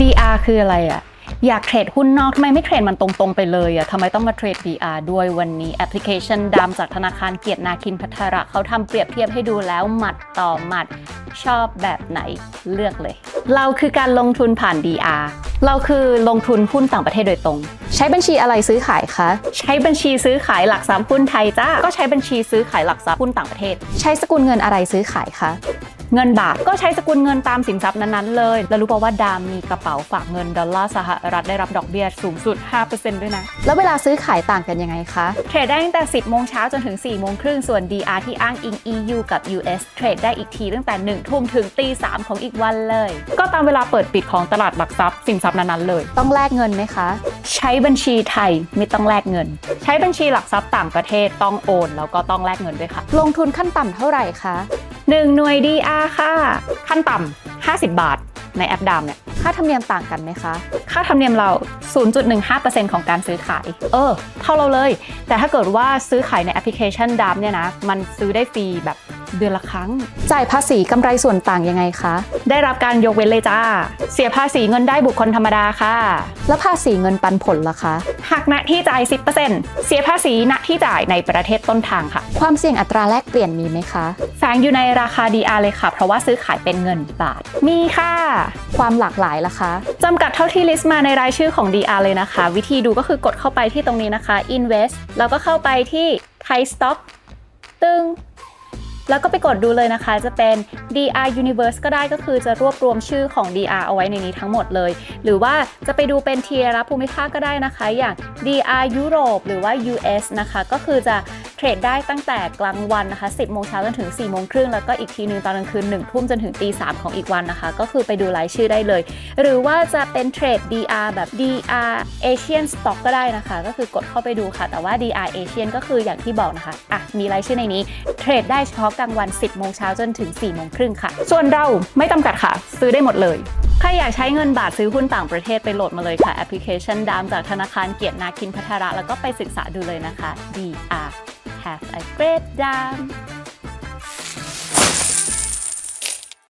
DR คืออะไรอะอยากเทรดหุ้นนอกทำไมไม่เทรดมันตรงๆไปเลยอะทำไมต้องมาเทรด DR ด้วยวันนี้แอปพลิเคชันดำจากธนาคารเกียรตินาคินพัทระเขาทำเปรียบเทียบให้ดูแล้วหมัดต่อหมัดชอบแบบไหนเลือกเลย เราคือการลงทุนผ่าน DR เราคือลงทุนหุ้นต่างประเทศโดยตรง ใช้บัญชีอะไรซื้อขายคะ ใช้บัญชีซื้อขายหลักทรัพย์หุ้นไทยจ้าก็ใช้บัญชีซื้อขายหลักทรัพย์หุ้นต่างประเทศ ใช้สกุลเงินอะไรซื้อขายคะ เงินบาทก็ใช้สกุลเงินตามสินทรัพย์นั้นๆเลย แล้วรู้ป่าวว่าดามมีกระเป๋าฝากเงินดอลลาร์สหรัฐได้รับดอกเบี้ยสูงสุด 5%ด้วยนะ แล้วเวลาซื้อขายต่างกันยังไงคะเทรดได้ตั้งแต่ 10 โมงเช้าจนถึง 4 โมงครึ่งส่วน DR ที่อ้างอิง EU กับ US เทรดได้อีกทีตั้งแต่ 1 ทุ่มถึงตี3ของอีกวันเลย ก็ตามเวลาเปิดปิดของตลาดหลักทรัพย์สินทรัพย์นั้นๆเลย ต้องแลกเงินไหมคะ ใช้บัญชีไทยไม่ต้องแลกเงิน ใช้บัญชีหลักทรัพย์ต่างประเทศต้องโอน แล้วก็ต้องแลกเงินด้วยค่ะ ลงทุนขั้นต่ำเท่าไหร่คะ 1 หน่วย DR ค่ะ ขั้นต่ำ50 บาทในแอปดามเนี่ย ค่าธรรมเนียมต่างกันไหมคะ ค่าธรรมเนียมเรา 0.15%ของการซื้อขาย เออ เท่าเราเลย แต่ถ้าเกิดว่าซื้อขายในแอปพลิเคชันดามเนี่ยนะ มันซื้อได้ฟรีแบบ เดือนละครั้ง จ่ายภาษีกำไรส่วนต่างยังไงคะ ได้รับการยกเว้นเลยจ้า เสียภาษีเงินได้บุคคลธรรมดาค่ะ แล้วภาษีเงินปันผลล่ะคะหักณที่จ่าย 10%เสียภาษีณที่จ่ายในประเทศต้นทางค่ะ ความเสี่ยงอัตราแลกเปลี่ยนมีไหมคะแฝงอยู่ในราคา DR เลยค่ะ เพราะว่าซื้อขายเป็นเงินบาท มีค่ะ ความหลากหลายล่ะคะจำกัดเท่าที่ลิสต์มาในรายชื่อของ DR เลยนะคะ วิธีดูก็คือกดเข้าไปที่ตรงนี้นะคะ Invest แล้วก็เข้าไปที่ Thai Stock ตึง แล้วก็ไปกดดูเลยนะคะ จะเป็น DR Universe ก็ได้ก็คือจะรวบรวมชื่อของ DR เอาไว้ในนี้ทั้งหมดเลย หรือว่าจะไปดูเป็นเทียร์ภูมิภาคก็ได้นะคะ อย่าง DR ยุโรปหรือว่า US นะคะ ก็คือจะ เทรดได้ตั้งแต่กลางวันนะคะ 10 โมงเช้าจนถึง 4 โมงครึ่ง แล้วก็อีกทีนึงตอนกลางคืน 1 ทุ่มจนถึงตี 3 ของอีกวันนะคะ ก็คือไปดูรายชื่อได้เลย หรือว่าจะเป็นเทรด DR แบบ DR Asian Stock ก็ได้นะคะ ก็คือกดเข้าไปดูค่ะ แต่ว่า DR Asian ก็คืออย่างที่บอกนะคะ อะ มีรายชื่อในนี้ เทรดได้เฉพาะกลางวัน 10 โมงเช้าจนถึง 4 โมงครึ่งค่ะ ส่วนเราไม่จำกัดค่ะ ซื้อได้หมดเลยใครอยากใช้เงินบาทซื้อหุ้นต่างประเทศไปโหลดมาเลยค่ะ แอปพลิเคชันดามจากธนาคารเกียรตินาคินพัทระ แล้วก็ไปศึกษาดูเลยนะคะ DR Have a great day